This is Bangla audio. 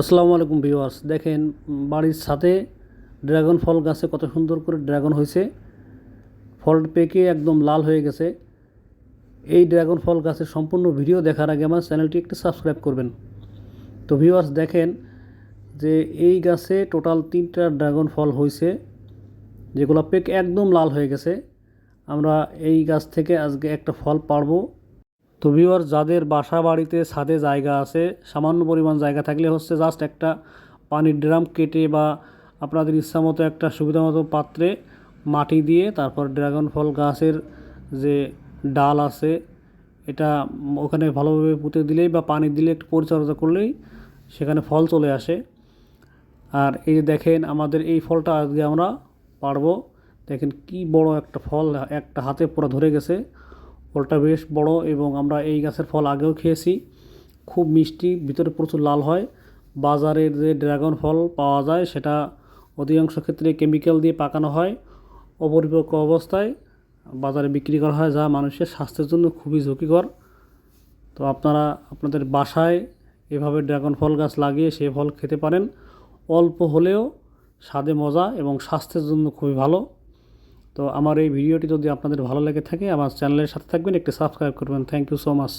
আসসালামু আলাইকুম ভিউয়ার্স। দেখেন, বাড়ির সাথে ড্রাগন ফল গাছে কত সুন্দর করে ড্রাগন হয়েছে। ফল পেকে একদম লাল হয়ে গেছে। এই ড্রাগন ফল গাছের সম্পূর্ণ ভিডিও দেখার আগে আমার চ্যানেলটি একটু সাবস্ক্রাইব করবেন। তো ভিউয়ার্স, দেখেন যে এই গাছে টোটাল তিনটা ড্রাগন ফল হয়েছে, যেগুলো পেকে একদম লাল হয়ে গেছে। আমরা এই গাছ থেকে আজকে একটা ফল পারব। তো ভিউয়ার যাদের বাসা বাড়িতে ছাদে জায়গা আছে, সামান্য পরিমাণ জায়গা থাকলে হচ্ছে জাস্ট একটা পানির ড্রাম কেটে বা আপনাদের ইচ্ছা মতো একটা সুবিধা মতো পাত্রে মাটি দিয়ে তারপর ড্রাগন ফল গাছের যে ডাল আছে, এটা ওখানে ভালোভাবে পুঁতে দিলেই বা পানি দিলে একটু পরিচর্যা করলেই সেখানে ফল চলে আসে। আর এই যে দেখেন আমাদের এই ফলটা আজকে আমরা পারব। দেখেন কি বড় একটা ফল, একটা হাতে পুরো ধরে গেছে। ফলটা বেশ বড় এবং আমরা এই গাছের ফল আগেও খেয়েছি। খুব মিষ্টি, ভিতরে প্রচুর লাল হয়। বাজারের যে ড্রাগন ফল পাওয়া যায়, সেটা অধিকাংশ ক্ষেত্রে কেমিক্যাল দিয়ে পাকানো হয়। অপরিপক্ক অবস্থায় বাজারে বিক্রি করা হয়, যা মানুষের স্বাস্থ্যের জন্য খুবই ঝুঁকিকর। তো আপনারা, আপনাদের বাসায় এভাবে ড্রাগন ফল গাছ লাগিয়ে সেই ফল খেতে পারেন। অল্প হলেও স্বাদে মজা এবং স্বাস্থ্যের জন্য খুবই ভালো। তো আমার এই ভিডিওটি যদি আপনাদের ভালো লেগে থাকে, আমার চ্যানেলের সাথে থাকবেন, একটি সাবস্ক্রাইব করবেন। Thank you so much.